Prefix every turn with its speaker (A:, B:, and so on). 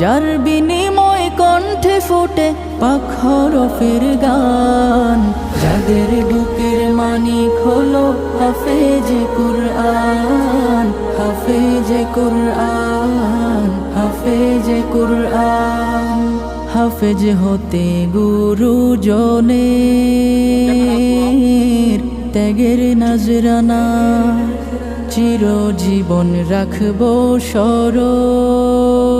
A: যার বিনিময় কণ্ঠে ফোটে পাখরফের গান। যাদের বুকের মানিক হলো হাফেজ কুরআন হাফেজ কুরআন হাফেজ কুরআন, হাফেজ হতে গুরুজনের ত্যাগের নজরানা। চিরজীবন রাখব স্মরণ